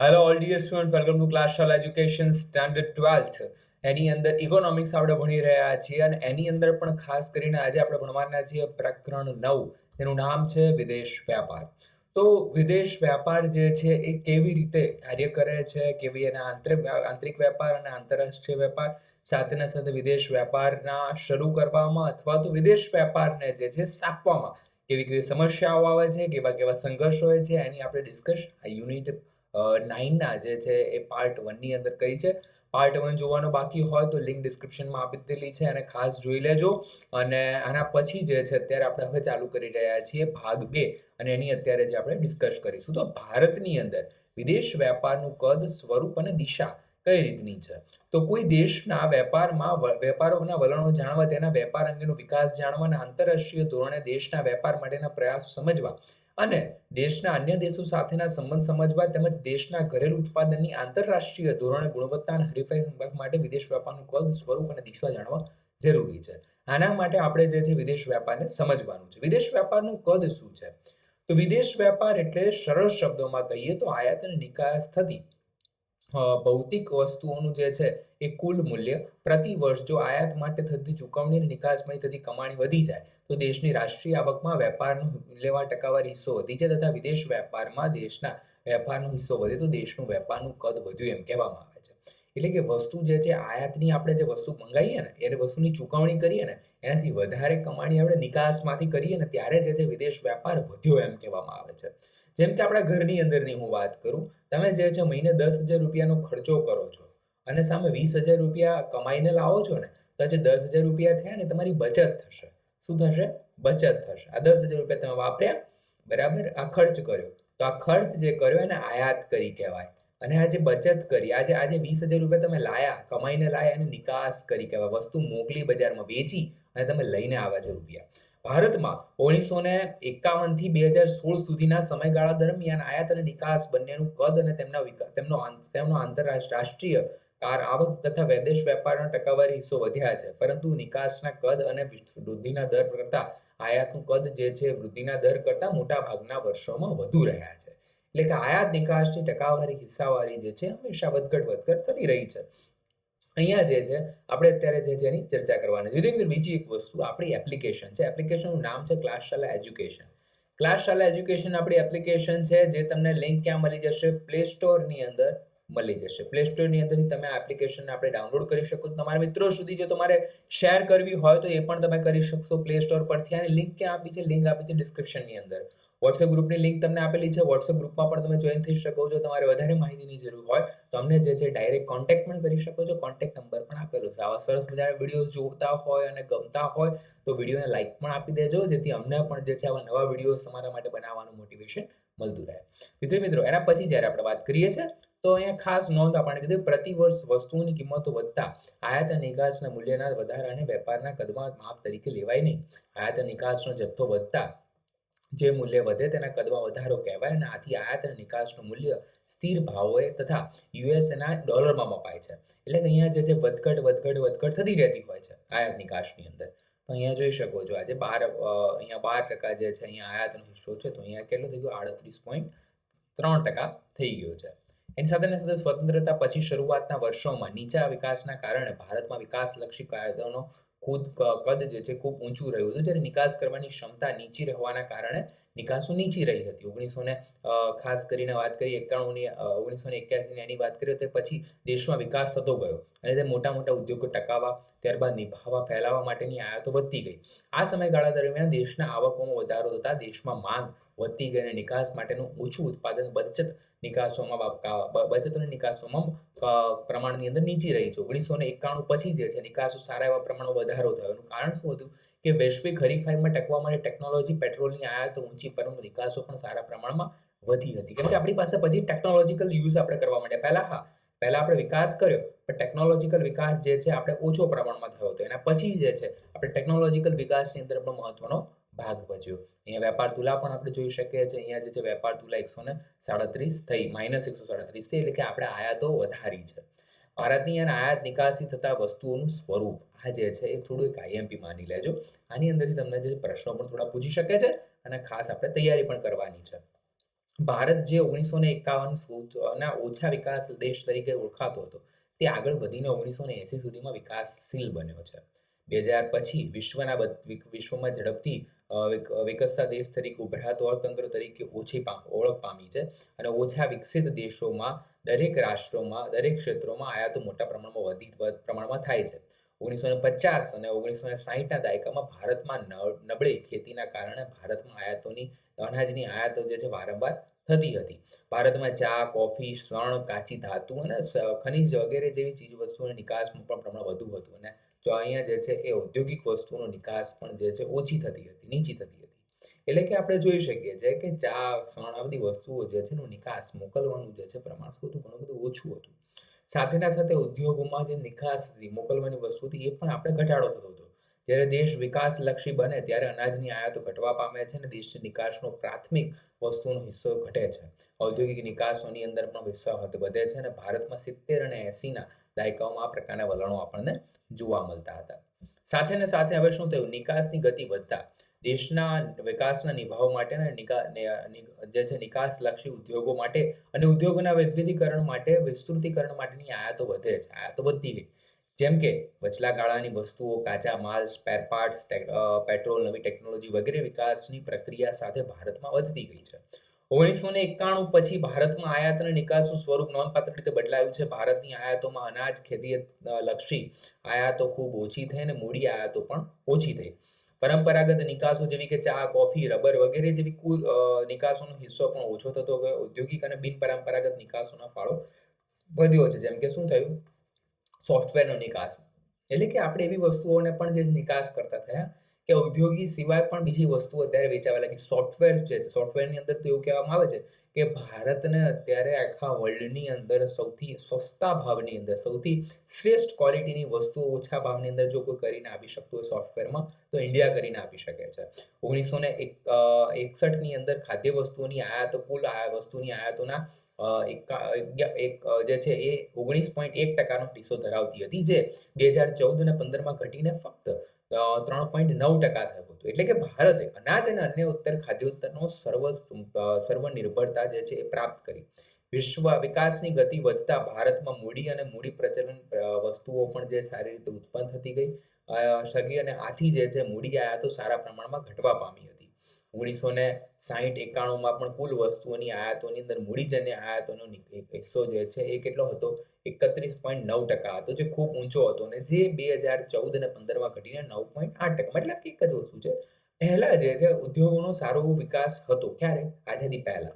Hello all dear student welcome to class Shala education standard twelfth એની અંદર economics આપણે ભણી રહ્યા છીએ અને એની અંદર પણ ખાસ કરીને આજે આપણે ભણવાના છીએ પ્રકરણ નવ. તેનું નામ છે વિદેશ વ્યાપાર. તો વિદેશ વ્યાપાર જે છે એ કેવી રીતે કાર્ય કરે છે? કેવી એના આંતરિક આંતરિક વેપાર અને આંતરરાષ્ટ્રીય વેપાર સાથેના સાથે વિદેશ વ્યાપારના શરૂ કરવામાં અથવા તો વિદેશ વેપારને જે છે સાપવામાં કેવી કેવી સમસ્યાઓ આવે છે, કેવા કેવા સંઘર્ષ હોય છે, એની આપણે ડિસ્કસ આ યુનિટ નાઇનના જે છે એ પાર્ટ વનની અંદર કઈ છે? પાર્ટ વન જોવાનો બાકી હોય તો લિંક ડિસ્ક્રિપ્શનમાં આપી દીધેલી છે અને ખાસ જોઈ લેજો. અને આના પછી જે છે અત્યારે આપણે હવે ચાલુ કરી રહ્યા છીએ ભાગ બે. અને એની અત્યારે જે આપણે ડિસ્કસ કરીશું. તો ભારતની અંદર વિદેશ વ્યાપારનું કદ, સ્વરૂપ અને દિશા કઈ રીતની છે? તો કોઈ દેશના વેપારમાં વેપારોના વલણો જાણવા, તેના વેપાર અંગેનો વિકાસ જાણવા અને આંતરરાષ્ટ્રીય ધોરણે દેશના વેપાર માટેના પ્રયાસો સમજવા અને દેશના અન્ય દેશો સાથેના સંબંધ સમજવા તેમજ દેશના ઘરેલુ ઉત્પાદનની આંતરરાષ્ટ્રીય ધોરણે ગુણવત્તા અને હરીફાઈ સંપર્ક માટે વિદેશ વેપારનું કદ, સ્વરૂપ અને દિશા જાણવા જરૂરી છે. આના માટે આપણે જે છે વિદેશ વેપારને સમજવાનું છે. વિદેશ વેપારનું કદ શું છે? તો વિદેશ વેપાર એટલે સરળ શબ્દોમાં કહીએ તો આયાત અને નિકાસ થતી ભૌતિક વસ્તુઓનું જે છે એ કુલ મૂલ્ય પ્રતિ વર્ષ જો આયાત માટે થતી ચૂકવણી અને નિકાસમાંથી થતી કમાણી વધી જાય તો દેશની રાષ્ટ્રીય આવકમાં વેપારનો મૂલ્યવાન ટકાવાર હિસ્સો વધી છે તથા વિદેશ વેપારમાં દેશના વેપારનો હિસ્સો વધે તો દેશનું વેપારનું કદ વધ્યું એમ કહેવામાં આવે છે. એટલે કે વસ્તુ જે છે, આયાતની આપણે જે વસ્તુ મંગાવીએ ને એ વસ્તુની ચૂકવણી કરીએ ને, એનાથી વધારે કમાણી આપણે નિકાસમાંથી કરીએ ને, ત્યારે જે છે વિદેશ વેપાર વધ્યો એમ કહેવામાં આવે છે. જેમ કે આપણા ઘરની અંદરની હું વાત કરું, તમે જે છે મહિને દસ હજાર રૂપિયાનો ખર્ચો કરો છો અને સામે વીસ હજાર રૂપિયા કમાઈને લાવો છો ને, તો જે દસ હજાર રૂપિયા થયા ને, તમારી બચત થશે. શું થશે? બચત થશે. આ દસ હજાર રૂપિયા તમે વાપર્યા, બરાબર? આ ખર્ચ કર્યો. તો આ ખર્ચ જે કર્યો એને આયાત કરી કહેવાય. અને આ જે બચત કરી આજે આજે વીસ હજાર રૂપિયા તમે લાયા, કમાઈને લાયા અને નિકાસ કરી કહેવાય. વસ્તુ મોકલી બજારમાં વેચી અને તમે લઈને આવ્યા છો રૂપિયા. ભારતમાં ઓગણીસો ને એકાવનથી બે હજાર સોળ સુધીના સમયગાળા દરમિયાન આયાત અને નિકાસ બંનેનું કદ અને તેમના તેમનો તેમનો આંતરરાષ્ટ્રીય કાર આવક તથા વૈદેશ વેપારનો ટકાવારી હિસ્સો વધ્યા છે. પરંતુ નિકાસના કદ અને વૃદ્ધિના દર કરતા આયાતનું કદ જે છે, વૃદ્ધિના દર કરતા મોટા ભાગના વર્ષોમાં વધુ રહ્યા છે. એટલે કે આયાત નિકાસની ટકાવારી હિસ્સાવારી જે છે, હંમેશા વધઘટ વધઘટ થતી રહી છે. અહીંયા જે છે, આપણે અત્યારે જે જેની ચર્ચા કરવાની. વિધિન બીજી એક વસ્તુ, આપણી એપ્લિકેશન છે. એપ્લિકેશનનું નામ છે class Shala education. Class Shala education આપણી એપ્લિકેશન છે, જે તમને લિંક ક્યાં મળી જશે? પ્લે સ્ટોરની અંદર મળી જશે. પ્લે સ્ટોરની અંદરથી તમે આ એપ્લિકેશનને આપણે ડાઉનલોડ કરી શકો. તમારા મિત્રો સુધી જો તમારે શેર કરવી હોય તો એ પણ તમે કરી શકશો પ્લે સ્ટોર પરથી. અને લિંક ક્યાં આપી છે? લિંક આપી છે ડિસ્ક્રિપ્શનની અંદર. વોટ્સએપ ગ્રુપની લિંક તમને આપેલી છે. વોટ્સએપ ગ્રુપમાં પણ તમે જોઈન થઈ શકો છો. તમારે વધારે માહિતીની જરૂર હોય તો અમને જે છે ડાયરેક્ટ કોન્ટેક્ટ પણ કરી શકો છો. કોન્ટેક્ટ નંબર પણ આપેલો છે. આવા સરસ મજાના વિડીયોઝ જોતા હોય અને ગમતા હોય તો વિડીયોને લાઇક પણ આપી દેજો. જેથી અમને પણ જે છે આવા નવા વિડીયોઝ તમારા માટે બનાવવાનું મોટિવેશન મળતું રહે. વિદ્યાર્થી મિત્રો, એના પછી જ્યારે આપણે વાત કરીએ છીએ તો અહીંયા ખાસ નોંધ આપણે કીધું પ્રતિ વર્ષ વસ્તુઓની કિંમતો વધતા આયાત અને નિકાસના મૂલ્યના વધારાને વેપારના કદમાં માપ તરીકે લેવાય નહીં. આયાત અને નિકાસનો જથ્થો વધતા જે મૂલ્ય વધે તેના કદમાં વધારો કહેવાય અને આથી આયાત અને નિકાસનું મૂલ્ય સ્થિર ભાવોએ તથા યુએસએના ડોલરમાં મપાય છે. એટલે કે અહીંયા જે છે વધઘટ વધઘટ વધઘટ થતી રહેતી હોય છે આયાત નિકાસની અંદર. તો અહીંયા જોઈ શકો છો આજે બાર અહીંયા બાર ટકા જે છે અહીંયા આયાતનો હિસ્સો છે તો અહીંયા કેટલો થઈ ગયો? આડત્રીસ પોઈન્ટ ત્રણ ટકા થઈ ગયો છે. એની સાથે સાથે સ્વતંત્રતા પછી શરૂઆતના વર્ષોમાં નીચા વિકાસના કારણે ભારતમાં વિકાસલક્ષી કાયદાનો ખુદ કદ જે છે ખૂબ ઊંચું રહ્યું હતું. જ્યારે નિકાસ કરવાની ક્ષમતા નીચી રહેવાના કારણે નિકાસો નીચી રહી હતી. ઓગણીસો ને ખાસ કરીને વાત કરીએ એકાણુંની ઓગણીસો ને એક્યાસીની એની વાત કરીએ તો પછી દેશમાં વિકાસ થતો ગયો અને તે મોટા મોટા ઉદ્યોગો ટકાવવા, ત્યારબાદ નિભાવવા, ફેલાવવા માટેની આયાતો વધતી ગઈ. આ સમયગાળા દરમિયાન દેશના આવકોમાં વધારો થતા દેશમાં માંગ વધતી ગઈ અને નિકાસ માટેનું ઓછું ઉત્પાદન બચત નિકાસોમાં બચત અને નિકાસોમાં પ્રમાણની અંદર નીચી રહી છે. ઓગણીસો ને એકાણું પછી જે છે, નિકાસો સારા એવા પ્રમાણમાં વધારો થયો. એનું કારણ શું હતું કે વૈશ્વિક હરીફાઈમાં ટકવા માટે ટેકનોલોજી પેટ્રોલની આયાતો ઊંચી, પરંતુ નિકાસો પણ સારા પ્રમાણમાં વધી હતી. કેમ કે આપણી પાસે પછી ટેકનોલોજીકલ યુઝ આપણે કરવા માટે પહેલા હા, પહેલા આપણે વિકાસ કર્યો, પણ ટેકનોલોજીકલ વિકાસ જે છે, આપણે ઓછો પ્રમાણમાં થયો હતો. એના પછી જે છે, આપણે ટેકનોલોજીકલ વિકાસની અંદર પણ મહત્વનો ભાગ ભજ્યો. અહીંયા વેપાર તુલા પણ આપણે જોઈ શકીએ છીએ. અહીંયા જે છે વેપાર તુલા એકસો ને સાડત્રીસ થઈ માઇનસ એકસો સાડત્રીસ છે, એટલે કે આપણે આયાતો વધારી છે. ભારતની અને આયાત નિકાસી થતા વસ્તુઓનું સ્વરૂપ આ જે છે એ થોડું એક આઈએમપી માની લેજો. આની અંદરથી તમને જે પ્રશ્નો પણ થોડા પૂછી શકે છે અને ખાસ આપણે તૈયારી પણ કરવાની છે. ભારત જે ઓગણીસો ને એકાવન ના, ઓછા વિકાસ દેશ તરીકે ઓળખાતો હતો, તે આગળ વધીને ઓગણીસો ને એસી સુધીમાં વિકાસશીલ બન્યો છે. બે હજાર પછી વિશ્વના વિશ્વમાં ઝડપથી વિકસતા દેશ તરીકે ઉભરાતો અર્થતંત્ર તરીકે ઓછી ઓળખ પામી છે અને ઓછા વિકસિત દેશોમાં, દરેક રાષ્ટ્રોમાં, દરેક ક્ષેત્રોમાં આયાતો મોટા પ્રમાણમાં વધી પ્રમાણમાં થાય છે. ઓગણીસો ને પચાસ અને ઓગણીસો ને સાહીઠના દાયકામાં ભારતમાં નબળી ખેતીના કારણે ભારતમાં આયાતોની, અનાજની આયાતો જે છે વારંવાર થતી હતી. ભારતમાં ચા, કોફી શણ કાચી ધાતુ અને ખનિજ વગેરે જેવી ચીજ વસ્તુઓની નિકાસમાં પણ પ્રમાણ વધુ હતું અને જો અહીંયા જે છે એ ઔદ્યોગિક વસ્તુઓનો નિકાસ પણ જે છે ઓછી થતી હતી, નીચી થતી હતી. એટલે કે આપણે જોઈ શકીએ છીએ કે ચા, સણ આ બધી વસ્તુઓ જે છે એનો નિકાસ મોકલવાનું જે છે પ્રમાણ શું હતું? ઘણું બધું ઓછું હતું. સાથેના સાથે ઉદ્યોગોમાં જે નિકાસ હતી, મોકલવાની વસ્તુ હતી, એ પણ આપણે ઘટાડો થતો હતો. જ્યારે દેશ વિકાસલક્ષી બને ત્યારે અનાજની આયાતો ઘટવા પામે છે અને દેશની નિકાસનો પ્રાથમિક વસ્તુનો હિસ્સો ઘટે છે. ઔદ્યોગિક નિકાસોની અંદર પણ હદ વધે છે અને ભારતમાં સિત્તેર અને એંસીના દાયકાઓમાં આ પ્રકારના વલણો આપણને જોવા મળતા હતા. સાથે ને સાથે હવે શું થયું? નિકાસની ગતિ વધતા. દેશના વિકાસના નિભાવ માટે અને જે છે નિકાસલક્ષી ઉદ્યોગો માટે અને ઉદ્યોગોના વૈવિધ્યકરણ માટે વિસ્તૃતીકરણ માટેની આયાતો વધે છે. આયાતો વધતી ગઈ. જેમ કે વચલા ગાળાની વસ્તુઓ, કાચા માલ સ્પેર પાર્ટ્સ પેટ્રોલ નવી ટેકનોલોજી વગેરે વિકાસની પ્રક્રિયા સાથે ભારતમાં વધતી ગઈ છે. ઓગણીસો ને એકાણું પછી ભારતમાં આયાત અને નિકાસનું સ્વરૂપ નોંધપાત્ર રીતે બદલાયું છે. ભારતની આયાતોમાં અનાજ, ખેતી લક્ષી આયાતો ખૂબ ઓછી થઈ અને મૂડી આયાતો પણ ઓછી થઈ. પરંપરાગત નિકાસો જેવી કે ચા, કોફી, રબર વગેરે જેવી કુલ નિકાસોનો હિસ્સો પણ ઓછો થતો ગયો. ઔદ્યોગિક અને બિનપરંપરાગત નિકાસોનો ફાળો વધ્યો છે. જેમ કે શું થયું? સોફ્ટવેરનો નિકાસ. એટલે કે આપણે એવી વસ્તુઓને પણ જે નિકાસ કરતા થયા કે ઔદ્યોગિક સિવાય પણ બીજી વસ્તુઓ અત્યારે વેચાવા લાગી સોફ્ટવેર છે સોફ્ટવેરની અંદર તો એવું કહેવામાં આવે છે કે ભારતને અત્યારે આખા વર્લ્ડની અંદર સૌથી સસ્તા ભાવની અંદર, સૌથી શ્રેષ્ઠ ક્વોલિટીની વસ્તુઓ ઓછા ભાવની અંદર જો કોઈ કરીને આપી શકતું હોય સોફ્ટવેરમાં તો ઇન્ડિયા કરીને આપી શકે છે. ઓગણીસો ને એક એકસઠની અંદર ખાદ્ય વસ્તુઓની આયાતો, કુલ આ વસ્તુની આયાતોના એક જે છે એ ઓગણીસ પોઈન્ટ એક ટકાનો હિસ્સો ધરાવતી હતી, જે બે હજાર ચૌદ અને પંદરમાં ઘટીને ફક્ત ત્રણ પોઈન્ટ નવ ટકા થયું હતું. એટલે કે ભારતે અનાજ અને અન્ય ઉત્તર ખાદ્યોત્તરનો સર્વ સર્વનિર્ભરતા જે છે એ પ્રાપ્ત કરી. વિશ્વ વિકાસની ગતિ વધતા ભારતમાં મૂડી અને મૂડી પ્રચલન વસ્તુઓ પણ જે સારી રીતે ઉત્પન્ન થતી ગઈ. શકી અને આથી જે છે મૂડી આયાતો સારા પ્રમાણમાં ઘટવા પામી હતી. ઓગણીસો ને સાહીઠ એકાણુંમાં પણ કુલ વસ્તુઓની આયાતોની અંદર મૂડીજન્ય આયાતોનો હિસ્સો જે છે એ કેટલો હતો? એકત્રીસ પોઈન્ટ નવ ટકા હતો, જે ખૂબ ઊંચો હતો અને જે બે હજાર ચૌદ અને પંદરમાં ઘટીને નવ પોઈન્ટ આઠ ટકા, મતલબ એક જ વસ્તુ છે. પહેલા જે છે, ઉદ્યોગોનો સારો વિકાસ હતો. ક્યારે? આઝાદી પહેલા.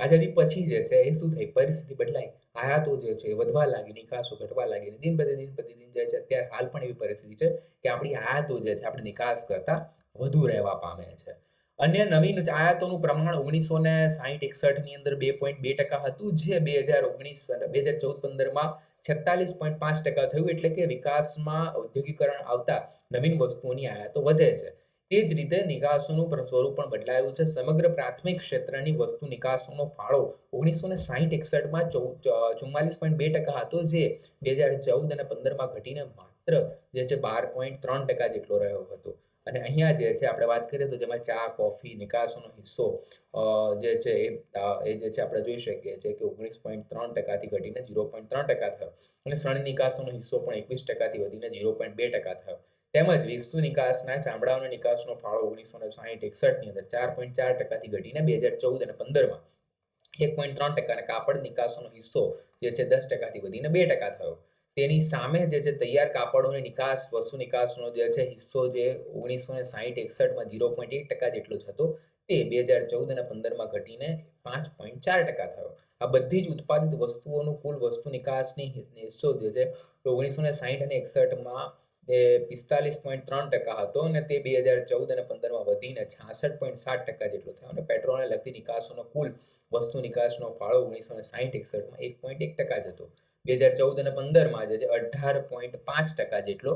આઝાદી પછી જે છે, એ શું થઈ? પરિસ્થિતિ બદલાઈ. આયાતો જે છે વધવા લાગી, નિકાસો ઘટવા લાગી અને દિન પ્રતિદિન પ્રતિદિન જે છે, અત્યારે હાલ પણ એવી પરિસ્થિતિ છે કે આપણી આયાતો જે છે, આપણે નિકાસ કરતા વધુ રહેવા પામે છે. અન્ય નવીન આયાતોનું પ્રમાણ ઓગણીસો ને સાહીઠ એકસઠની અંદર બે પોઈન્ટ બે ટકા હતું, જે બે હજાર ઓગણીસ બે હજાર ચૌદ પંદરમાં છેતાલીસ પોઈન્ટ પાંચ ટકા થયું, એટલે કે વિકાસમાં ઔદ્યોગિકરણ આવતા નવીન વસ્તુઓની આયાતો વધે છે. તે જ રીતે નિકાસોનું સ્વરૂપ પણ બદલાયું છે. સમગ્ર પ્રાથમિક ક્ષેત્રની વસ્તુ નિકાસોનો ફાળો ઓગણીસો ને સાહીઠ એકસઠમાં ચુમ્માલીસ પોઈન્ટ બે ટકા હતો, જે બે હજાર ચૌદ અને પંદરમાં ઘટીને માત્ર, જે છે બાર પોઈન્ટ ત્રણ ટકા જેટલો રહ્યો હતો. અને અહીંયા જે છે, આપણે વાત કરીએ તો જેમાં ચા, કોફી, નિકાસોનો હિસ્સો જે છે એ જે છે આપણે જોઈ શકીએ છીએ કે ઓગણીસ પોઈન્ટ ત્રણ ટકાથી ઘટીને ઝીરો પોઈન્ટ ત્રણ ટકા થયો. અને શણ નિકાસોનો હિસ્સો પણ એકવીસ ટકાથી વધીને ઝીરો પોઈન્ટ બે ટકા થયો. તેમજ વિશ્વ નિકાસના ચામડાઓના નિકાસનો ફાળો ઓગણીસો ને સાહીઠ એકસઠની અંદર ચાર પોઈન્ટ ચાર ટકાથી ઘટીને બે હજાર ચૌદ અને પંદરમાં એક પોઈન્ટ ત્રણ ટકા અને કાપડ નિકાસનો હિસ્સો જે છે દસ ટકાથી વધીને બે ટકા થયો. તેની સામે જે છે તૈયાર કાપડોની નિકાસ, વસ્તુ નિકાસનો જે છે હિસ્સો જે ઓગણીસો ને સાહીઠ એકસઠમાં ઝીરો પોઈન્ટ એક ટકા જેટલો જ હતો, તે બે હજાર ચૌદ અને પંદરમાં ઘટીને પાંચ પોઈન્ટ ચાર ટકા થયો. આ બધી જ ઉત્પાદિત વસ્તુઓનું કુલ વસ્તુ નિકાસની હિસ્સો જે છે ઓગણીસો ને સાહીઠ અને એકસઠમાં તે પિસ્તાલીસ પોઈન્ટ ત્રણ ટકા હતો અને તે બે હજાર ચૌદ અને પંદરમાં વધીને છાસઠ પોઈન્ટ સાત ટકા જેટલો થયો. અને પેટ્રોલને લગતી નિકાસોનો કુલ વસ્તુ નિકાસનો ફાળો ઓગણીસો ને સાહીઠ એકસઠમાં એક પોઈન્ટ એક ટકા જ હતો. બે હજાર ચૌદ અને પંદરમાં જે છે અઢાર પોઈન્ટ પાંચ ટકા જેટલો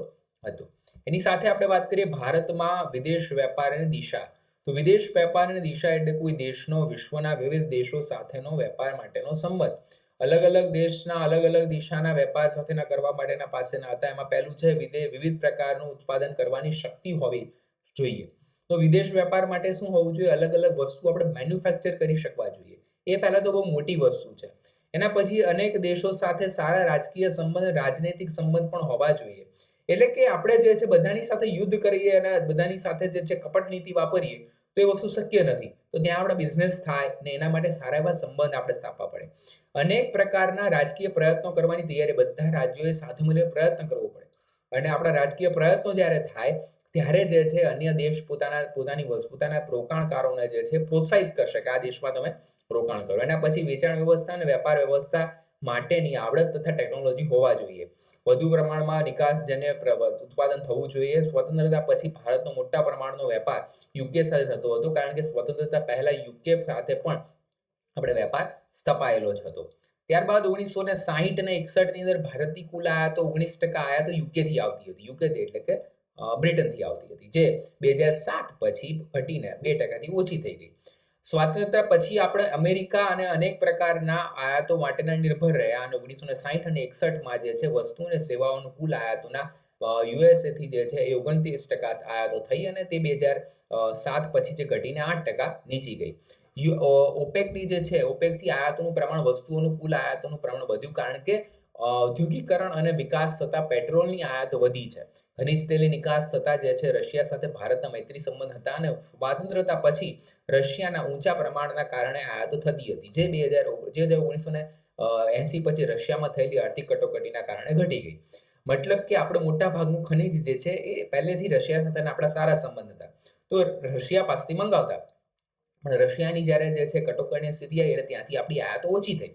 હતો. એની સાથે આપણે વાત કરીએ ભારતમાં વિદેશ વેપાર અને દિશા. તો વિદેશ વેપાર અને દિશા એટલે કોઈ દેશનો, વિશ્વના વિવિધ દેશો સાથેનો વેપાર માટેનો સંબંધ. અલગ અલગ દેશના અલગ અલગ દિશાના વેપાર સાથેના કરવા માટેના પાસેના હતા. એમાં પહેલું છે વિદે, વિવિધ પ્રકારનું ઉત્પાદન કરવાની શક્તિ હોવી જોઈએ. તો વિદેશ વેપાર માટે શું હોવું જોઈએ? અલગ અલગ વસ્તુ આપણે મેન્યુફેક્ચર કરી શકવા જોઈએ. એ પહેલાં તો બહુ મોટી વસ્તુ છે. એના પછી અનેક દેશો સાથે સારા રાજકીય સંબંધ, રાજનૈતિક સંબંધ પણ હોવા જોઈએ. એટલે કે આપણે જે છે બધાની સાથે યુદ્ધ કરીએ અને બધાની સાથે જે છે કપટ નીતિ વાપરીએ, તો એ વસ્તુ શક્ય નથી. તો ત્યાં આપણે બિઝનેસ થાય ને એના માટે સારા એવા સંબંધ આપણે સ્થાપવા પડે. અનેક પ્રકારના રાજકીય પ્રયત્નો કરવાની તૈયારી બધા રાજ્યોએ સાથે મળીને પ્રયત્ન કરવો પડે. અને આપણા રાજકીય પ્રયત્નો જ્યારે થાય ત્યારે જે છે અન્ય દેશ પોતાના, પોતાની પોતાના રોકાણકારોને જે છે પ્રોત્સાહિત કરશે કે આ દેશમાં તમે રોકાણ કરો. એના પછી વેચાણ વ્યવસ્થા અને વેપાર વ્યવસ્થા માટેની આવડત તથા ટેકનોલોજી હોવા જોઈએ. વધુ પ્રમાણમાં નિકાસજન્ય પ્ર- ઉત્પાદન થવું જોઈએ. સ્વતંત્રતા પછી ભારતનો મોટા પ્રમાણનો વેપાર યુકે સાથે થતો હતો કારણ કે સ્વતંત્રતા પહેલા યુકે સાથે પણ આપણે વેપાર સ્થપાયેલો જ હતો. ત્યારબાદ ઓગણીસો ને સાહીઠ અને એકસઠની અંદર ભારતની કુલ આયાતો ઓગણીસ ટકા આયાતો યુકે થી આવતી હતી. યુકે એટલે કે બ્રિટનથી આવતી હતી, જે બે હજાર સાત પછી ઘટીને બે ટકાથી ઓછી થઈ ગઈ. સ્વાતંત્ર્ય પછી આપણે અમેરિકા અને અનેક પ્રકારના આયાતો માટેના નિર્ભર રહ્યા અને ઓગણીસો ને સાહીઠ અને એકસઠમાં જે છે વસ્તુ અને સેવાઓનું કુલ આયાતોના યુએસએથી જે છે એ ઓગણત્રીસ ટકા આયાતો થઈ અને તે બે હજાર સાત પછી જે ઘટીને આઠ ટકા નીચી ગઈ. ઓપેકની જે છે, ઓપેકથી આયાતોનું પ્રમાણ, વસ્તુઓનું કુલ આયાતોનું પ્રમાણ વધ્યું કારણ કે ઔદ્યોગિકરણ અને વિકાસ થતા પેટ્રોલની આયાત વધી છે. ખનિજ તેલની નિકાસ થતા જે છે રશિયા સાથે ભારતના મૈત્રી સંબંધ હતા અને સ્વાતંત્રતા પછી રશિયાના ઊંચા પ્રમાણના કારણે આયાતો થતી હતી. જે બે હજાર જે હજાર ઓગણીસો ને એસી પછી રશિયામાં થયેલી આર્થિક કટોકટીના કારણે ઘટી ગઈ. મતલબ કે આપણે મોટા ભાગનું ખનિજ જે છે એ પહેલેથી રશિયા સાથેના આપણા સારા સંબંધ હતા. તો રશિયા પાસેથી મંગાવતા. પણ રશિયાની જ્યારે જે છે કટોકટીની સ્થિતિ આવી ત્યાંથી આપણી આયાતો ઓછી થઈ.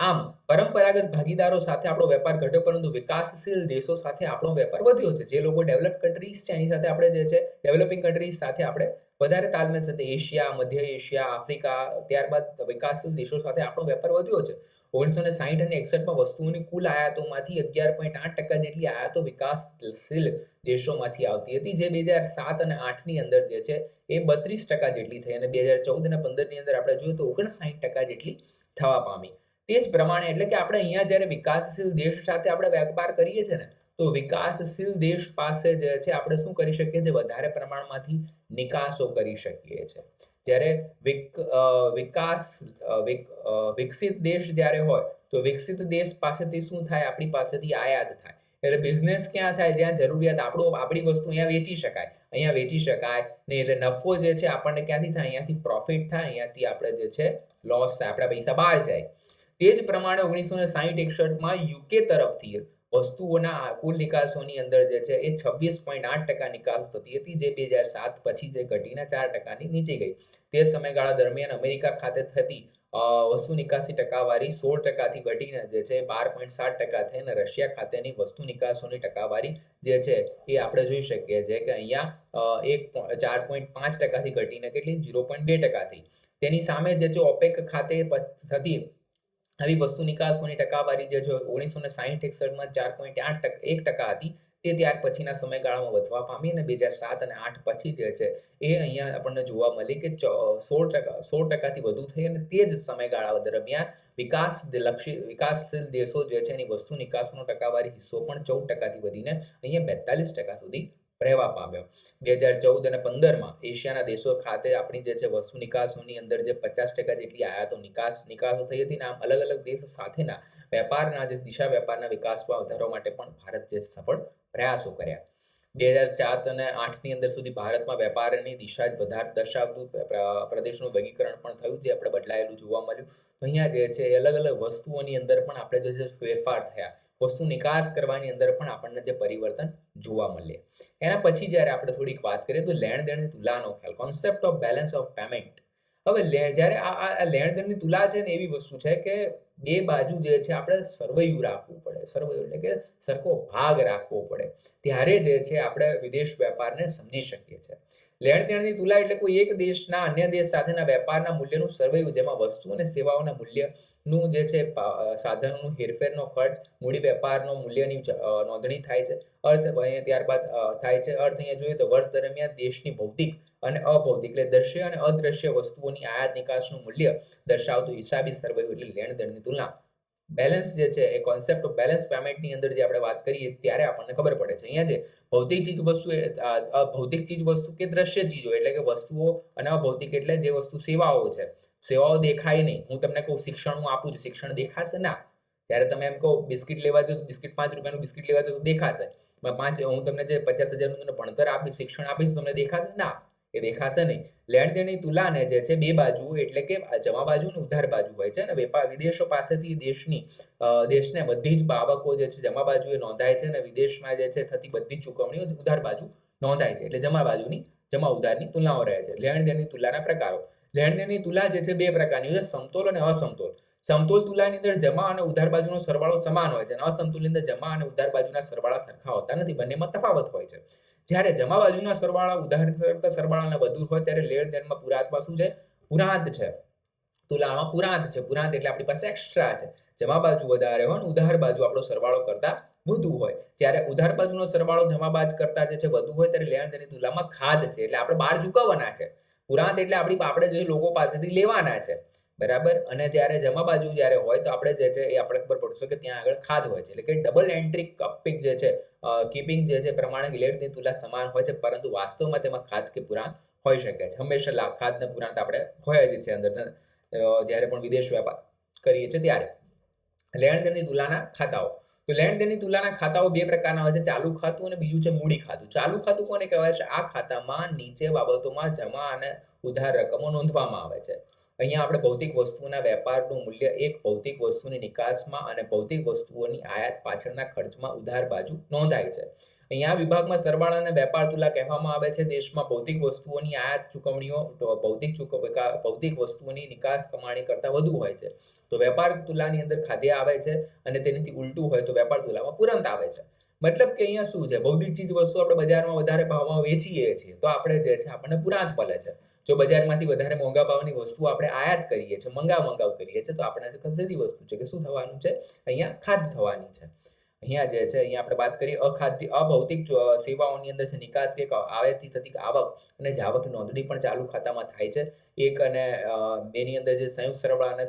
આમ, પરંપરાગત ભાગીદારો સાથે આપણો વેપાર ઘટ્યો, પરંતુ વિકાસશીલ દેશો સાથે આપણો વેપાર વધ્યો છે. જે લોકો ડેવલપ કન્ટ્રીઝ છે, એની સાથે આપણે જે છે ડેવલપિંગ કન્ટ્રીઝ સાથે આપણે વધારે તાલમેલ સાથે એશિયા, મધ્ય એશિયા, આફ્રિકા, ત્યારબાદ વિકાસશીલ દેશો સાથે આપણો વેપાર વધ્યો છે. ઓગણીસો ને સાહીઠ અને એકસઠમાં વસ્તુઓની કુલ આયાતોમાંથી અગિયાર પોઈન્ટ આઠ ટકા જેટલી આયાતો વિકાસશીલ દેશોમાંથી આવતી હતી, જે બે હજાર સાત અને આઠની અંદર જે છે, એ બત્રીસ ટકા જેટલી થઈ અને બે હજાર ચૌદ અને પંદરની અંદર આપણે જોઈએ તો ઓગણસાઠ ટકા જેટલી થવા પામી. તે જ પ્રમાણે એટલે કે આપણે અહીંયા જ્યારે વિકાસશીલ દેશ સાથે આપણે વેપાર કરીએ છીએ ને, તો વિકાસશીલ દેશ પાસે જે છે, આપણે શું કરી શકીએ? છીએ વધારે પ્રમાણમાંથી નિકાસો કરી શકીએ છીએ. જ્યારે વિક વિકાસ વિકસિત દેશ જ્યારે હોય, તો વિકસિત દેશ પાસેથી શું થાય? આપણી પાસેથી આયાત થાય. એટલે બિઝનેસ ક્યાં થાય? જ્યાં જરૂરિયાત આપણું, આપણી વસ્તુ અહીંયા વેચી શકાય. અહીંયા વેચી શકાય ને એટલે નફો જે છે, આપણને ક્યાંથી થાય? અહીંયાથી પ્રોફિટ થાય, અહીંયાથી આપણે જે છે લોસ થાય, આપણા પૈસા બહાર જાય. તે જ પ્રમાણે ઓગણીસો ને સાહીઠ એકસઠમાં યુકે તરફથી વસ્તુઓના કુલ નિકાસોની અંદર જે છે એ છવ્વીસ પોઈન્ટ આઠ ટકા નિકાસ થતી હતી, જે બે હજાર સાત પછી જે ઘટીને ચાર ટકાની નીચે ગઈ. તે સમયગાળા દરમિયાન અમેરિકા ખાતે થતી વસ્તુ નિકાસી ટકાવારી સોળ ટકાથી ઘટીને જે છે બાર પોઈન્ટ સાત ટકા થઈ અને રશિયા ખાતેની વસ્તુ નિકાસોની ટકાવારી જે છે એ આપણે જોઈ શકીએ છીએ કે અહીંયા એક ચાર પોઈન્ટ પાંચ ટકાથી ઘટીને કેટલી? ઝીરો પોઈન્ટ બે ટકા થઈ. તેની સામે જે છે ઓપેક ખાતે થતી આવી વસ્તુ નિકાસોની ટકાવારી જે છે ઓગણીસો ને સાહીઠ એકસઠમાં ચાર પોઈન્ટ આઠ ટકા, એક ટકા હતી. તે ત્યાર પછીના સમયગાળામાં વધવા પામી અને બે હજાર સાત અને આઠ પછી જે છે એ અહીંયા આપણને જોવા મળી કે સોળ ટકા, સોળ ટકાથી વધુ થઈ અને તે જ સમયગાળા દરમિયાન વિકાસ લક્ષી વિકાસશીલ દેશો જે છે એની વસ્તુ નિકાસનો ટકાવારી હિસ્સો પણ ચૌદ ટકાથી વધીને અહીંયા બેતાલીસ ટકા સુધી રહેવા પામ્યો બે હજાર ચૌદ અને પંદરમાં એશિયાના દેશો ખાતે આપણી જે છે વસ્તુ નિકાસોની અંદર જે પચાસ ટકા જેટલી આયાતો નિકાસ, નિકાસો થઈ હતી ને આમ અલગ અલગ દેશો સાથેના વેપારના જે દિશા વેપારના વિકાસમાં વધારવા માટે પણ ભારત જે સફળ પ્રયાસો કર્યા. બે હજાર સાત અને આઠની અંદર સુધી ભારતમાં વેપારની દિશા જ વધારે દર્શાવતું પ્રદેશનું વર્ગીકરણ પણ થયું જે આપણે બદલાયેલું જોવા મળ્યું. અહીંયા જે છે અલગ અલગ વસ્તુઓની અંદર પણ આપણે જે છે ફેરફાર થયા. વસ્તુ નિકાસ કરવાની અંદર પણ આપણને જે પરિવર્તન જોવા મળે. એના પછી જ્યારે આપણે થોડીક વાત કરીએ તો લેણ દેણની તુલાનો ખ્યાલ concept of balance of payment હવે જ્યારે આ લેણ દેણની તુલા છે ને એવી વસ્તુ છે કે બે બાજુ જે છે આપણે સરવૈયું રાખવું પડે. સરવૈયું એટલે કે સરખો ભાગ રાખવો પડે. ત્યારે જે છે આપણે વિદેશ વેપારને સમજી શકીએ છીએ. લેણ દેણની તુલા એટલે કોઈ એક દેશના અન્ય દેશ સાથેના વેપારના મૂલ્યનું સરવૈયું જેમાં વસ્તુ અને સેવાઓના મૂલ્યનું જે છે સાધનોનું હેરફેરનો ખર્ચ, મૂડી વેપારનો મૂલ્યની નોંધણી થાય છે. અર્થ અહીંયા ત્યારબાદ થાય છે. અર્થ અહીંયા જોઈએ તો વર્ષ દરમિયાન દેશની ભૌતિક અને અભૌતિક એટલે દ્રશ્ય અને અદ્રશ્ય વસ્તુઓની આયાત નિકાસનું મૂલ્ય દર્શાવતું હિસાબી સરવૈયું એટલે લેણ દેણની તુલના. બેલેન્સ જે છે એ કોન્સેપ્ટ ઓફ બેલેન્સ પેમેન્ટની અંદર જે આપણે વાત કરીએ ત્યારે આપણને ખબર પડે છે. અહીંયા જે ભૌતિક ચીજ વસ્તુ અ, ચીજ વસ્તુ કે દ્રશ્ય ચીજો એટલે કે વસ્તુઓ અને ભૌતિક એટલે જે વસ્તુ સેવાઓ છે. સેવાઓ દેખાય નહીં. હું તમને કહું શિક્ષણ હું આપું છું. શિક્ષણ દેખાશે ના. ત્યારે તમે એમ કહો બિસ્કિટ લેવા જો બિસ્કિટ પાંચ રૂપિયાનું બિસ્કિટ લેવા જશો દેખાશે. પાંચ હું તમને જે પચાસ હજારનું તમને ભણતર આપીશ શિક્ષણ આપીશ તમને દેખાશે ના. એ દેખાશે નહીં. લેણ દેણની તુલાને જે છે બે બાજુ, એટલે કે જમા બાજુ અને ઉધાર બાજુ હોય છે અને વેપાર વિદેશો પાસેથી દેશની દેશને બધી જ બાબકો જે છે જમા બાજુએ નોંધાય છે અને વિદેશમાં જે છે થતી બધી જ ઉધાર બાજુ નોંધાય છે. એટલે જમા બાજુની, જમા ઉધારની તુલનાઓ રહે છે. લેણ દેણની તુલાના પ્રકારો. લેણ દેણની તુલા જે છે બે પ્રકારની હોય છે, સમતોલ અને અસમતોલ. સમતોલ તુલાની અંદર જમા અને ઉધાર બાજુનો સરવાળો સમાન હોય છે અને અસમતુલની અંદર જમા અને ઉધાર બાજુના સરવાળા સરખા હોતા નથી. બંનેમાં તફાવત હોય છે. જ્યારે જમા બાજુના સરવાળા, ઉદાહરણ કરતા સરવાળાના વધુ હોય ત્યારે લેણ દેણમાં પુરાંતમાં શું છે? પુરાંત છે. તુલામાં પુરાંત છે. પુરાંત એટલે આપણી પાસે એક્સ્ટ્રા છે. જમા બાજુ વધારે હોય ને ઉધાર બાજુ આપણો સરવાળો કરતા વધુ હોય. જ્યારે ઉધાર બાજુનો સરવાળો જમા બાજ કરતા જે છે વધુ હોય ત્યારે લેણ દેણની તુલામાં ખાદ છે. એટલે આપણે બહાર ચૂકવવાના છે. પુરાંત એટલે આપણી આપણે જે લોકો પાસેથી લેવાના છે. બરાબર? અને જ્યારે જમા બાજુ જ્યારે હોય તો આપણે જે છે એ આપણે ખબર પડશે કે ત્યાં આગળ ખાદ હોય છે. એટલે કે ડબલ એન્ટ્રી કપિંગ જે છે કીપિંગ જે છે પ્રમાણે લેણની તુલા સમાન હોય છે, પરંતુ વાસ્તવમાં તેમાં ખાદ કે પુરાંત હોઈ શકે છે. હંમેશા લાખ ખાદ ને પુરાંત આપણે હોય જ છે અંદર. જ્યારે પણ વિદેશ વેપાર કરીએ છીએ ત્યારે. લેણ દેણની તુલાના ખાતાઓ. તો લેણ દેણની તુલાના ખાતાઓ બે પ્રકારના હોય છે. ચાલુ ખાતું અને બીજું છે મૂડી ખાતું. ચાલુ ખાતું કોને કહેવાય છે? આ ખાતામાં નીચે બાબતોમાં જમા અને ઉધાર રકમો નોંધવામાં આવે છે. અહીંયા આપણે ભૌતિક વસ્તુઓના વેપારનું મૂલ્ય એક, ભૌતિક વસ્તુની નિકાસમાં અને ભૌતિક વસ્તુઓની આયાત પાછળના ખર્ચમાં ઉધાર બાજુ નોંધાય છે. અહીંયા વિભાગમાં સરવાળા અને વેપાર તુલા કહેવામાં આવે છે. દેશમાં ભૌતિક વસ્તુઓની આયાત ચૂકવણીઓ ભૌતિક ભૌતિક વસ્તુઓની નિકાસ કમાણી કરતાં વધુ હોય છે. તો વેપાર તુલાની અંદર ખાદ્ય આવે છે અને તેનાથી ઉલટું હોય તો વેપાર તુલામાં પુરંત આવે છે. મતલબ કે અહીંયા શું છે? ભૌતિક ચીજ વસ્તુ આપણે બજારમાં વધારે ભાવમાં વેચીએ છીએ. તો આપણે જે છે, આપણને પુરાંત મળે છે. જો બજારમાંથી વધારે મોંઘા ભાવની વસ્તુ આપણે આયાત કરીએ છીએ, મંગાવ મંગાવ કરીએ છીએ, તો આપણે ખસેદી વસ્તુ છે કે શું થવાનું છે? અહીંયા ખાદ થવાની છે. અહીંયા જે છે, અહીંયા આપણે વાત કરીએ અખાદ્ય, અભૌતિક સેવાઓની અંદર છે નિકાસ કે આવેથી થતી આવક અને જાવકની નોંધણી પણ ચાલુ ખાતામાં થાય છે. એક અને બેની અંદર જે સંયુક્ત સરવાળા અને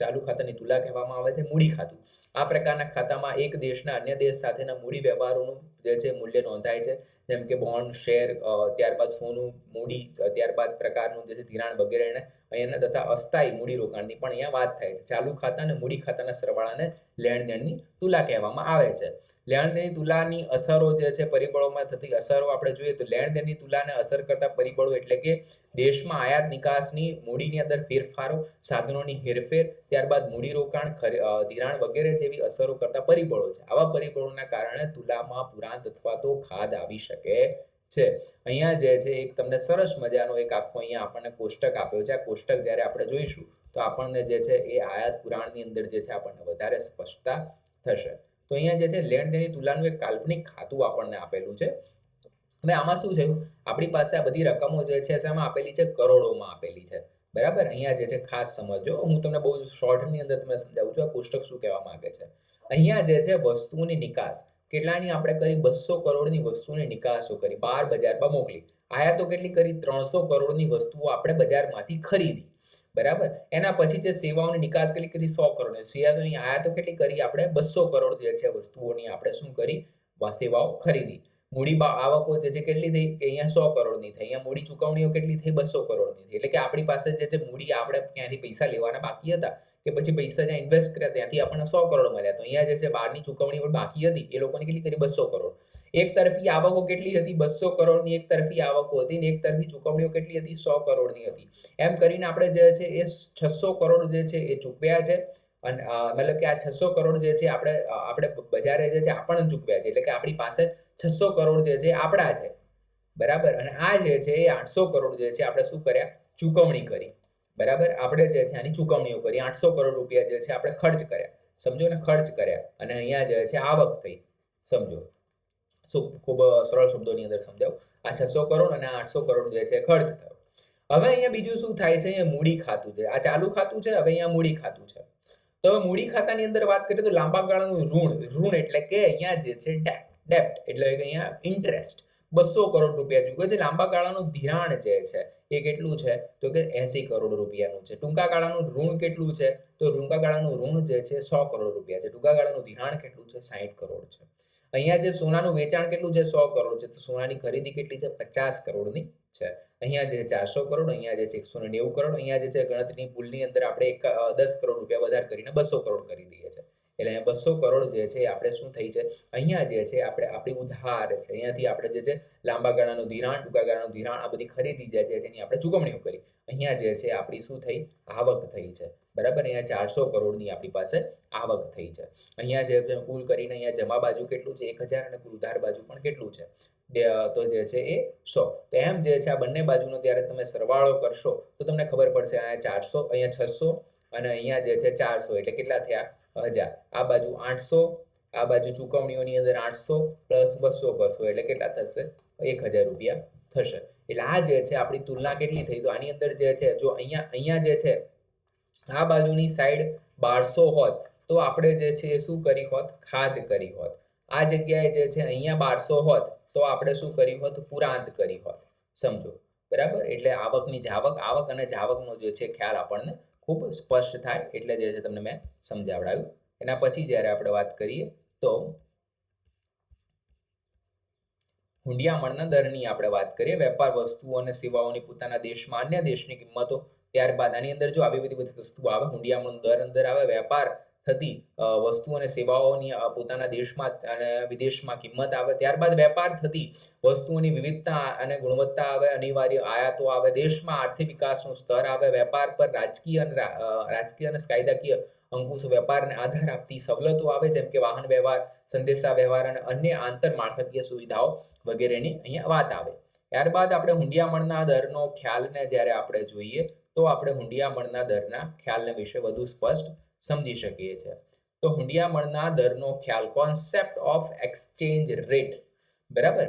ચાલુ ખાતાની તુલા કહેવામાં આવે છે, મૂડી ખાતું. આ પ્રકારના ખાતામાં એક દેશના અન્ય દેશ સાથેના મૂડી વ્યવહારોનું જે છે, મૂલ્ય નોંધાય છે. જેમ કે બોન્ડ શેર ત્યારબાદ સોનું મૂડી ત્યારબાદ પ્રકારનું જે છે ધિરાણ વગેરેને અહીંયાના તથા અસ્થાયી મૂડીરોકાણની પણ અહીંયા વાત થાય છે. ચાલુ ખાતા અને મૂડી ખાતાના સરવાળાને લેણ દેણની તુલા કહેવામાં આવે છે. લેણ દેણની તુલાની અસરો જે છે પરિબળોમાં થતી અસરો આપણે જોઈએ તો લેણ દેણની તુલાને અસર કરતા પરિબળો એટલે કે દેશમાં આયાત નિકાસની મૂડીની અંદર ફેરફારો સાધનોની હેરફેર ત્યારબાદ મૂડી રોકાણ ખરે- અ, ધિરાણ વગેરે જેવી અસરો કરતા પરિબળો છે. આવા પરિબળોના કારણે તુલામાં પુરાંત અથવા તો ખાદ આવી શકે છે. અહીંયા જે છે, એક તમને સરસ મજાનો એક આખો અહીંયા આપણને કોષ્ટક આપ્યો છે. આ કોષ્ટક જ્યારે આપણે જોઈશું, તો આપણને જે છે, એ આયાત પુરાણની અંદર જે છે, આપણને વધારે સ્પષ્ટતા થશે. તો અહીંયા જે છે, લેણ દેણની તુલાનું એક કાલ્પનિક ખાતું આપણને આપેલું છે. હવે આમાં શું થયું આપણી પાસે આ બધી રકમો જે છે એમાં આપેલી છે? કરોડોમાં આપેલી છે. બરાબર? અહીંયા જે છે, ખાસ સમજો હું તમને બહુ શોર્ટની અંદર તમને સમજાવું છું, આ કોષ્ટક શું કહેવા માંગે છે? અહીંયા જે છે, વસ્તુઓની નિકાસ. કેટલાની આપણે કરી? બસો કરોડની વસ્તુની નિકાસો કરી. બહાર બજારમાં મોકલી. આયાતો કેટલી કરી? ત્રણસો કરોડની વસ્તુઓ આપણે બજારમાંથી ખરીદી. બરાબર? એના પછી જે સેવાઓની નિકાસ કેટલી કરી? સો કરોડ સેવાઓની આયાતો કેટલી કરી? આપણે બસો કરોડ જે છે વસ્તુઓની આપણે શું કરી? સેવાઓ ખરીદી. મૂડી આવકો જે છે કેટલી થઈ? કે અહીંયા સો કરોડની થઈ. અહીંયા મૂડી ચૂકવણીઓ કેટલી થઈ? બસો કરોડની થઈ. એટલે કે આપણી પાસે જે છે મૂડી, આપણે ક્યાંથી પૈસા લેવાના બાકી હતા. કે પછી પૈસા જ્યાં ઇન્વેસ્ટ કર્યા ત્યાંથી આપણને સો કરોડ મળ્યા. તો અહીંયા જે છે બહારની ચૂકવણી પણ બાકી હતી. એ લોકોને કેટલી કરી? બસો કરોડ. એક તરફી આવકો કેટલી હતી? બસો કરોડની એક તરફી આવકો હતી ને એક તરફી ચૂકવણીઓ કેટલી હતી? સો કરોડની હતી. એમ કરીને આપણે જે છે એ છસો કરોડ જે છે એ ચૂકવ્યા છે. અને મતલબ કે આ છસો કરોડ જે છે આપણે આપણે બજારે જે છે આપણને ચૂકવ્યા છે. એટલે કે આપણી પાસે છસો કરોડ જે છે આપણા છે. બરાબર? અને આ જે છે એ આઠસો કરોડ જે છે આપણે શું કર્યા? ચૂકવણી કરી. બરાબર? આપણે જે છે આની ચૂકવણીઓ કરી આઠસો કરોડ રૂપિયા જે છે આપણે ખર્ચ કર્યા. સમજો ને? ખર્ચ કર્યા. અને અહીંયા જે છે આવક થઈ. સમજો? શું? ખૂબ સરળ શબ્દોની અંદર સમજાવું. આ છસો કરોડ અને આઠસો કરોડ જે છે ખર્ચ થયો. હવે અહીંયા બીજું શું થાય છે? અહીંયા મૂડી ખાતું છે. આ ચાલુ ખાતું છે હવે અહીંયા મૂડી ખાતું છે. તો હવે મૂડી ખાતાની અંદર વાત કરીએ તો લાંબા ગાળાનું ઋણ. ઋણ એટલે કે અહીંયા જે છે ડેપ્ટ. એટલે કે અહીંયા ઇન્ટરેસ્ટ. બસો કરોડ રૂપિયા ચૂકવે છે. લાંબા ગાળાનું ધિરાણ જે છે એ કેટલું છે? તો કે એસી કરોડ રૂપિયાનું છે. ટૂંકા ગાળાનું ઋણ કેટલું છે? તો ટૂંકા ગાળાનું ઋણ જે છે સો કરોડ રૂપિયા છે. ટૂંકા ગાળાનું ધિરાણ કેટલું છે? સાહીઠ કરોડ છે. અહીંયા જે સોનાનું વેચાણ કેટલું છે? સો કરોડ છે. તો સોનાની ખરીદી કેટલી છે? પચાસ કરોડની છે. અહીંયા જે ચારસો કરોડ, અહીંયા જે છે એકસો નેવું કરોડ, અહીંયા જે છે ગણતરીની ભૂલની અંદર આપણે એક દસ કરોડ રૂપિયા વધારે કરીને બસો કરોડ કરી દઈએ છીએ. એટલે અહીંયા બસો કરોડ જે છે આપણે શું થઈ છે? અહીંયા જે છે આપણે, આપણી ઉધાર છે. અહીંયાથી આપણે જે છે, લાંબા ગાળાનું ધિરાણ, ટૂંકા ગાળાનું ધિરાણ આ બધી ખરીદી જે છે જેની આપણે ચૂકવણીઓ કરી. અહીંયા જે છે આપણી શું થઈ? આવક થઈ છે. બરાબર? અહીંયા ચારસો કરોડની આપણી પાસે આવક થઈ છે. અહીંયા જે કુલ કરીને અહીંયા જમા બાજુ કેટલું છે? એક હજાર અને કુલ ઉધાર બાજુ પણ કેટલું છે? તો જે છે એ સો. તો એમ જે છે આ બંને બાજુનો ત્યારે તમે સરવાળો કરશો તો તમને ખબર પડશે અહીંયા ચારસો, અહીંયા છસો અને અહીંયા જે છે ચારસો. એટલે કેટલા થયા? હજાર. આ બાજુ આઠસો, આ બાજુ ચૂકવણીઓની અંદર આઠસો પ્લસ બસો કરશો એટલે કેટલા થશે? એક હજાર રૂપિયા થશે. એટલે આ જે છે આપણી તુલના કેટલી થઈ? તો આની અંદર જે છે, જો અહીંયા અહીંયા જે છે, આ બાજુની સાઈડ બારસો હોત, તો આપણે જે છે એ શું કરી હોત? ખાદ કરી હોત. આ જગ્યાએ જે છે અહીંયા બારસો હોત, તો આપણે શું કરી હોત? પુરાંત કરી હોત. સમજો. બરાબર? એટલે આવકની જાવક, આવક અને જાવકનો જે છે ખ્યાલ આપણને ખૂબ સ્પષ્ટ થાય એટલે જે છે તમને મેં સમજાવડાવ્યું. એના પછી જ્યારે આપણે વાત કરીએ તો હુંડિયામણના દરની આપણે વાત કરીએ, વેપાર વસ્તુઓ અને સેવાઓની પોતાના દેશમાં અન્ય દેશની કિંમતો, ત્યારબાદ આની અંદર જો આવી બધી બધી વસ્તુઓ આવે, હુંડિયામણનો દર અંદર આવે, વેપાર થતી વસ્તુ અને સેવાઓની પોતાના દેશમાં અને વિદેશમાં કિંમત આવે, ત્યારબાદ વેપાર થતી, વસ્તુઓની વિવિધતા અને ગુણવત્તા આવે, અનિવાર્ય આયાતો આવે, દેશમાં આર્થિક વિકાસનું સ્તર આવે, વેપાર પર રાજકીય અને રાજકીય અને કાયદાકીય અંકુશ વેપારને આધાર આપતી સવલતો આવે, જેમ કે વાહન વ્યવહાર, સંદેશા વ્યવહાર અને અન્ય આંતર માળખાકીય સુવિધાઓ વગેરેની અહીંયા વાત આવે. ત્યારબાદ આપણે હુંડિયામણના દરનો ખ્યાલને જ્યારે આપણે જોઈએ તો આપણે હુંડિયામણના દરના ખ્યાલને વિશે વધુ સ્પષ્ટ સમજી શકીએ છીએ. તો હુંડિયામણના દરનો ખ્યાલ કોન્સેપ્ટ ઓફ એક્સચેન્જ રેટ બરાબર?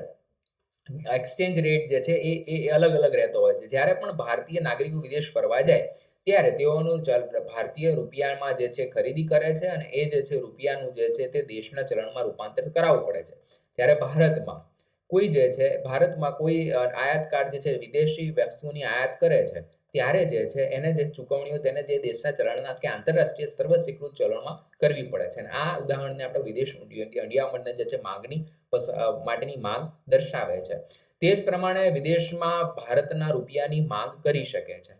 એક્સચેન્જ રેટ જે છે એ એ અલગ અલગ રહેતો હોય છે. જ્યારે પણ ભારતીય નાગરિકો વિદેશ ફરવા જાય, ત્યારે તેઓનું ચલ, ભારતીય રૂપિયામાં જે છે ખરીદી કરે છે અને એ જે છે રૂપિયાનું જે છે તે દેશના ચલણમાં રૂપાંતર કરાવવું પડે છે. ત્યારે ભારતમાં કોઈ જે છે, ભારતમાં કોઈ આયાતકાર જે છે વિદેશી વસ્તુની આયાત કરે છે ત્યારે જે છે, એને જે ચૂકવણીઓ તેને જે દેશના ચલણના કે આંતરરાષ્ટ્રીય સર્વસ્વીકૃત ચલણમાં કરવી પડે છે. અને આ ઉદાહરણને આપણે વિદેશ અંડિયામણને જે છે માંગની માટેની માંગ દર્શાવે છે. તે જ પ્રમાણે વિદેશમાં ભારતના રૂપિયાની માંગ કરી શકે છે.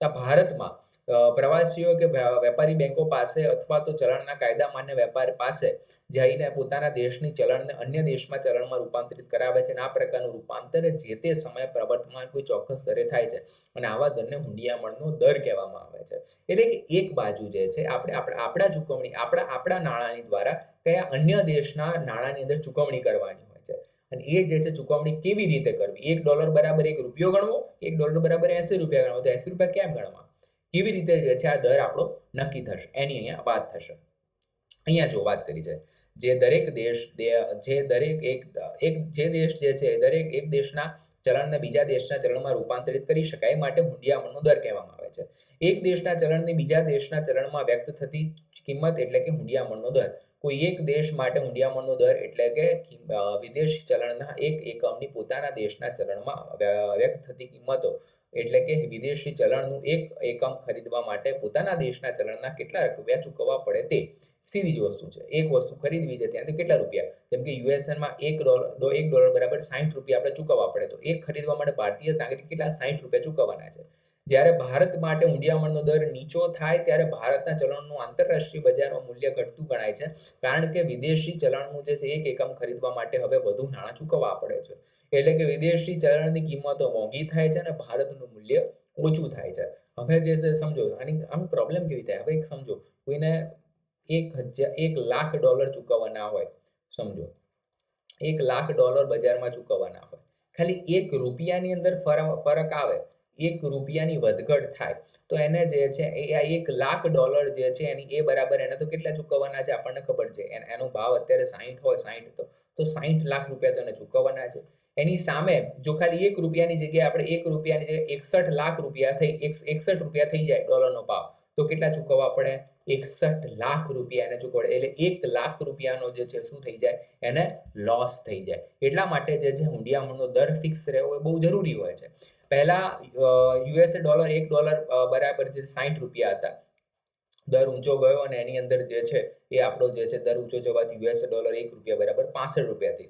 તો ભારતમાં પ્રવાસીઓ કે વેપારી બેંકો પાસે અથવા તો ચલણના કાયદા માન્ય વેપાર પાસે જઈને પોતાના દેશની ચલણને અન્ય દેશમાં ચલણમાં રૂપાંતરિત કરાવે છે અને આ પ્રકારનું રૂપાંતર જે તે સમયે પ્રવર્તમાન કોઈ ચોક્કસ દરે થાય છે અને આવા દરને હુંડિયામણનો દર કહેવામાં આવે છે. એટલે કે એક બાજુ જે છે, આપણે આપણા આપણા ચૂકવણી, આપણા આપણા નાણાંની દ્વારા કયા અન્ય દેશના નાણાંની અંદર ચૂકવણી કરવાની હોય છે. અને એ જે છે, ચૂકવણી કેવી રીતે કરવી? એક ડોલર બરાબર એક રૂપિયો ગણવો, એક ડોલર બરાબર એસી રૂપિયા ગણવો. તો એસી રૂપિયા કેમ ગણવા? કેવી રીતે જે છે આ દર આપણો નક્કી થશે? એની અહીંયા વાત થશે. અહીંયા જો વાત કરી છે જે દરેક દેશ જે દરેક એક એક જે દેશ જે છે દરેક એક દેશના ચલણને બીજા દેશના ચલણમાં રૂપાંતરિત કરી શકાય માટે હુંડિયામણનો દર કહેવામાં આવે છે. એક દેશના ચલણની બીજા દેશના ચલણમાં વ્યક્ત થતી કિંમત એટલે કે હુંડિયામણનો દર. કોઈ એક દેશ માટે હુંડિયામણનો દર એટલે કે વિદેશી ચલણના એક એકમની પોતાના દેશના ચલણમાં વ્યક્ત થતી કિંમતો એટલે કે વિદેશી ચલણનું એક એકમ ખરીદવા માટે પોતાના દેશના ચલણના કેટલા રૂપિયા ચૂકવવા પડે તે સીધી જ વસ્તુ છે. એક વસ્તુ ખરીદવી છે ત્યાંથી કેટલા રૂપિયા? જેમ કે યુએસએનમાં એક ડોલર એક ડોલર બરાબર સાઠ રૂપિયા આપણે ચૂકવવા પડે તો એક ખરીદવા માટે ભારતીય નાગરિક કેટલા? સાઠ રૂપિયા ચૂકવવાના છે. જ્યારે ભારત માટે ઊંડિયામણનો દર નીચો થાય ત્યારે ભારતના ચલણનું આંતરરાષ્ટ્રીય બજારમાં મૂલ્ય ઘટતું ગણાય છે. કારણ કે વિદેશી ચલણનું જે છે, એક એકમ ખરીદવા માટે હવે વધુ નાણાં ચૂકવવા પડે છે. એટલે કે વિદેશી ચલણની કિંમતો મોંઘી થાય છે અને ભારતનું મૂલ્ય ઓછું થાય છે. હવે જે છે, સમજો, આની આમ પ્રોબ્લેમ કેવી થાય? હવે એક સમજો, કોઈને એક હજાર, એક લાખ ડોલર ચૂકવવાના હોય, સમજો. એક લાખ ડોલર બજારમાં ચૂકવવાના હોય. ખાલી એક રૂપિયાની અંદર ફર- ફરક આવે. એક રૂપિયાની વધઘટ થાય. તો એને જે છે, એ આ એક લાખ ડોલર જે છે, એની એ બરાબર એને તો કેટલા ચૂકવવાના છે? આપણને ખબર છે. એનો ભાવ અત્યારે સાહીઠ હોય સાહીઠ તો તો સાહીઠ લાખ રૂપિયા તો એને ચૂકવવાના છે. એની સામે જો ખાલી એક રૂપિયાની જગ્યાએ આપણે એક રૂપિયાની જગ્યાએ એકસઠ લાખ રૂપિયા થઈ એકસઠ રૂપિયા થઈ જાય ડોલરનો ભાવ, તો કેટલા ચૂકવવા પડે? એકસઠ લાખ રૂપિયા એને ચૂકવડે એટલે એક લાખ રૂપિયાનો જે છે, શું થઈ જાય? એને લોસ થઈ જાય. એટલા માટે જે છે હુંડિયામણનો દર ફિક્સ રહેવો એ બહુ જરૂરી હોય છે. પહેલા યુએસએ ડોલર એક ડોલર બરાબર જે સાઠ રૂપિયા હતા, દર ઊંચો ગયો અને એની અંદર જે છે એ આપણો જે છે દર ઊંચો જવાથી યુએસ ડોલર એક રૂપિયા બરાબર પાસઠ રૂપિયાથી.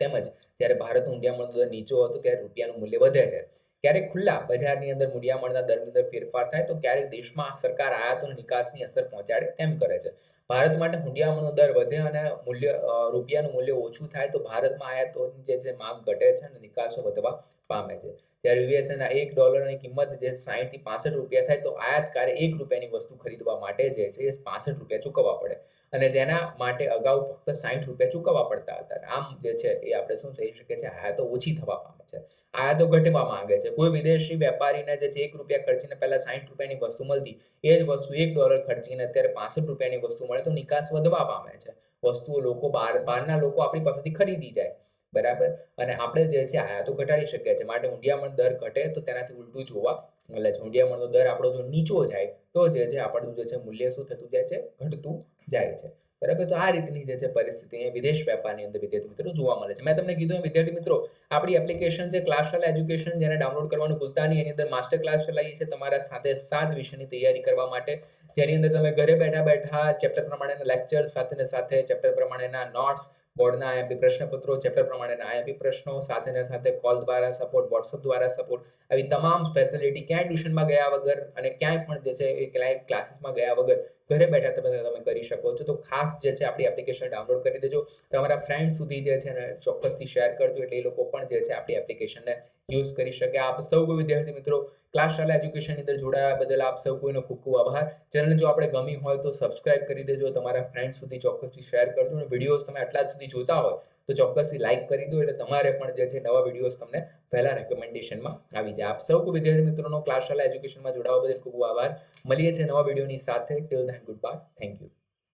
તેમજ જ્યારે ભારત મૂંડિયામણનો દર નીચો હતો ત્યારે રૂપિયાનું મૂલ્ય વધે છે. ક્યારેક ખુલ્લા બજારની અંદર મૂડિયામણના દરની અંદર ફેરફાર થાય તો ક્યારેક દેશમાં સરકાર આયાતો નિકાસની અસર પહોંચાડે તેમ કરે છે. ભારત માટે હુંડિયામણનો દર વધે અને મૂલ્ય રૂપિયાનું મૂલ્ય ઓછું થાય તો ભારતમાં આયાતોની જે છે માંગ ઘટે છે અને નિકાસો વધવા પામે છે. જ્યારે યુએસએના એક ડોલરની કિંમત જે સાહીઠથી પાસઠ રૂપિયા થાય તો આયાતકારે એક રૂપિયાની વસ્તુ ખરીદવા માટે જે છે એ પાસઠ રૂપિયા ચૂકવવા પડે. અને જેના માટે અગાઉ ફક્ત સાઠ રૂપિયા ચૂકવવા પડતા હતા. આમ જે છે એ આપણે શું થઈ શકે છે આયાતો ઓછી થવા પામે છે. આયાતો ઘટવા માંગે છે. કોઈ વિદેશી વેપારીને જે છે એક રૂપિયા ખર્ચીને પહેલાં સાઠ રૂપિયાની વસ્તુ મળતી, એ જ વસ્તુ એક ડોલર ખર્ચીને અત્યારે પાસઠ રૂપિયાની વસ્તુ મળે તો નિકાસ વધવા પામે છે. વસ્તુઓ લોકો બહાર બહારના લોકો આપણી પાસેથી ખરીદી જાય. બરાબર? અને આપણે જે છે આયાતો ઘટાડી શકીએ છીએ. માટે ઊંડિયામણ દર ઘટે તો તેનાથી ઉલટું જોવા મળે છે. દર આપણો જો નીચો જાય, તો જે છે, આપણું જે છે, મૂલ્ય શું થતું જાય છે? ઘટતું જાય છે. બરાબર? તો આ રીતની જે છે, પરિસ્થિતિ વિદેશ વેપારની અંદર વિદ્યાર્થી મિત્રો જોવા મળે છે. મેં તમને કીધું વિદ્યાર્થી મિત્રો, આપણી એપ્લિકેશન છે ક્લાસલ એજ્યુકેશન જેને ડાઉનલોડ કરવાનું ભૂલતા નહીં. એની અંદર માસ્ટર ક્લાસ ચલાવીએ છીએ તમારા સાથે સાત વિષયની તૈયારી કરવા માટે. જેની અંદર તમે ઘરે બેઠા બેઠા ચેપ્ટર પ્રમાણેના લેક્ચર સાથે સાથે ચેપ્ટર પ્રમાણેના નોટ્સ બોર્ડના આઈએમપી પ્રશ્નપત્રો, ચેપ્ટર પ્રમાણેના આઈએમપી પ્રશ્નો, સાથેના સાથે કોલ દ્વારા સપોર્ટ, વોટ્સઅપ દ્વારા સપોર્ટ, આવી તમામ ફેસિલિટી ક્યાંય ટ્યુશનમાં ગયા વગર અને ક્યાંય પણ જે છે એ ક્લાયન્ટ ક્લાસીસમાં ગયા વગર ઘરે બેઠા તમે તમે કરી શકો છો. તો ખાસ જે છે આપણી એપ્લિકેશન ડાઉનલોડ કરી દેજો. તમારા ફ્રેન્ડ સુધી જે છે ને ચોક્કસથી શેર કરજો એટલે એ લોકો પણ જે છે આપણી એપ્લિકેશનને યુઝ કરી શકે. આપ સૌ વિદ્યાર્થી મિત્રો ક્લાસ શાલા એજ્યુકેશનની અંદર જોડાયા બદલ આપ સૌ કોઈનો ખૂબ ખૂબ આભાર. ચેનલ જો આપણે ગમી હોય તો સબસ્ક્રાઇબ કરી દેજો, તમારા ફ્રેન્ડ સુધી ચોક્કસથી શેર કરજો અને વિડીયોઝ તમે આટલા સુધી જોતા હોય તો ચોક્કસથી લાઇક કરી દો એટલે તમારે પણ જે છે નવા વિડીયોઝ તમને પહેલા રેકમેન્ડેશનમાં આવી જાય. આપ સૌ વિદ્યાર્થી મિત્રોનો ક્લાસ શાલા એજ્યુકેશનમાં જોડાવા બદલ ખૂબ ખૂબ આભાર. મળીએ છીએ નવા વિડીયોની સાથે. Till then goodbye thank you